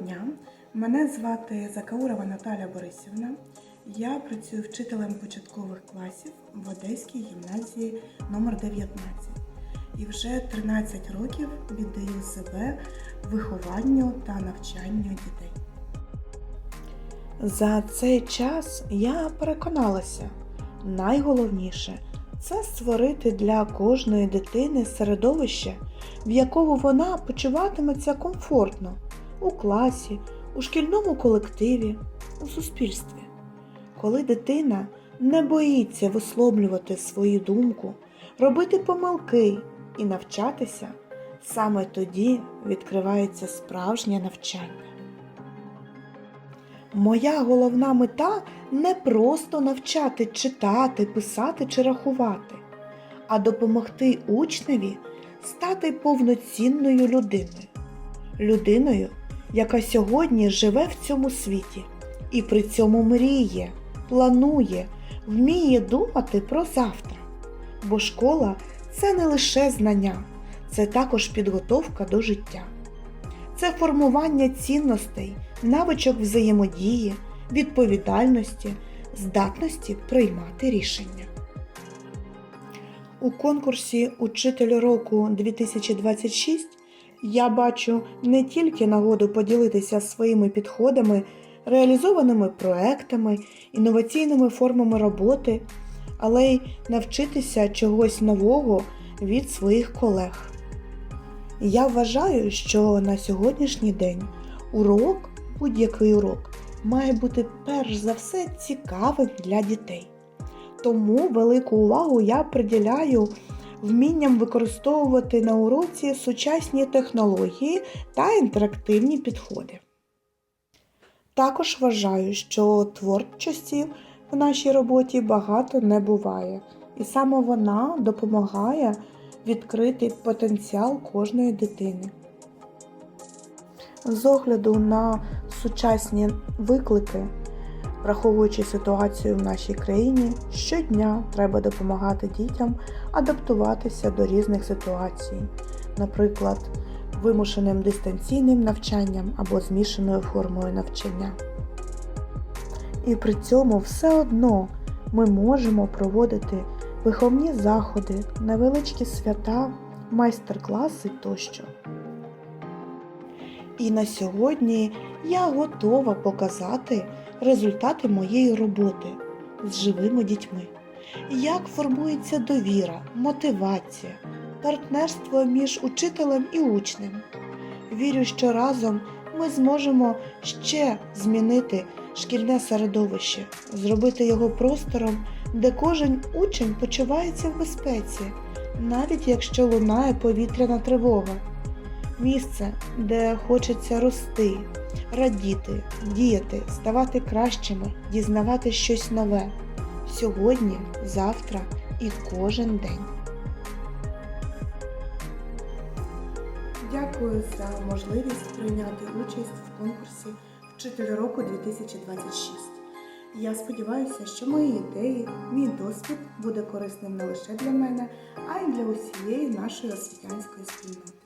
дня. Мене звати Закаурова Наталя Борисівна. Я працюю вчителем початкових класів в Одеській гімназії номер 19 і вже 13 років віддаю себе вихованню та навчанню дітей. За цей час я переконалася, найголовніше це створити для кожної дитини середовище, в якому вона почуватиметься комфортно у класі, у шкільному колективі, у суспільстві. Коли дитина не боїться висловлювати свою думку, робити помилки і навчатися, саме тоді відкривається справжнє навчання. Моя головна мета не просто навчати читати, писати чи рахувати, а допомогти учневі стати повноцінною людиною. Людиною, яка сьогодні живе в цьому світі і при цьому мріє, планує, вміє думати про завтра. Бо школа це не лише знання, це також підготовка до життя. Це формування цінностей, навичок взаємодії, відповідальності, здатності приймати рішення. У конкурсі Учитель року 2026 я бачу не тільки нагоду поділитися своїми підходами, реалізованими проектами, інноваційними формами роботи, але й навчитися чогось нового від своїх колег. Я вважаю, що на сьогоднішній день урок, будь-який урок, має бути перш за все цікавим для дітей. Тому велику увагу я приділяю вмінням використовувати на уроці сучасні технології та інтерактивні підходи. Також вважаю, що творчості в нашій роботі багато не буває, і саме вона допомагає відкрити потенціал кожної дитини. З огляду на сучасні виклики, враховуючи ситуацію в нашій країні, щодня треба допомагати дітям адаптуватися до різних ситуацій, наприклад, вимушеним дистанційним навчанням або змішаною формою навчання. І при цьому все одно ми можемо проводити виховні заходи, невеличкі свята, майстер-класи тощо. І на сьогодні я готова показати результати моєї роботи з живими дітьми. Як формується довіра, мотивація, партнерство між учителем і учнем. Вірю, що разом ми зможемо ще змінити шкільне середовище, зробити його простором, де кожен учень почувається в безпеці, навіть якщо лунає повітряна тривога. Місце, де хочеться рости, радіти, діяти, ставати кращими, дізнавати щось нове сьогодні, завтра і кожен день. Дякую за можливість прийняти участь в конкурсі Вчитель року 2026. Я сподіваюся, що мої ідеї, мій досвід буде корисним не лише для мене, а й для усієї нашої освітянської спільноти.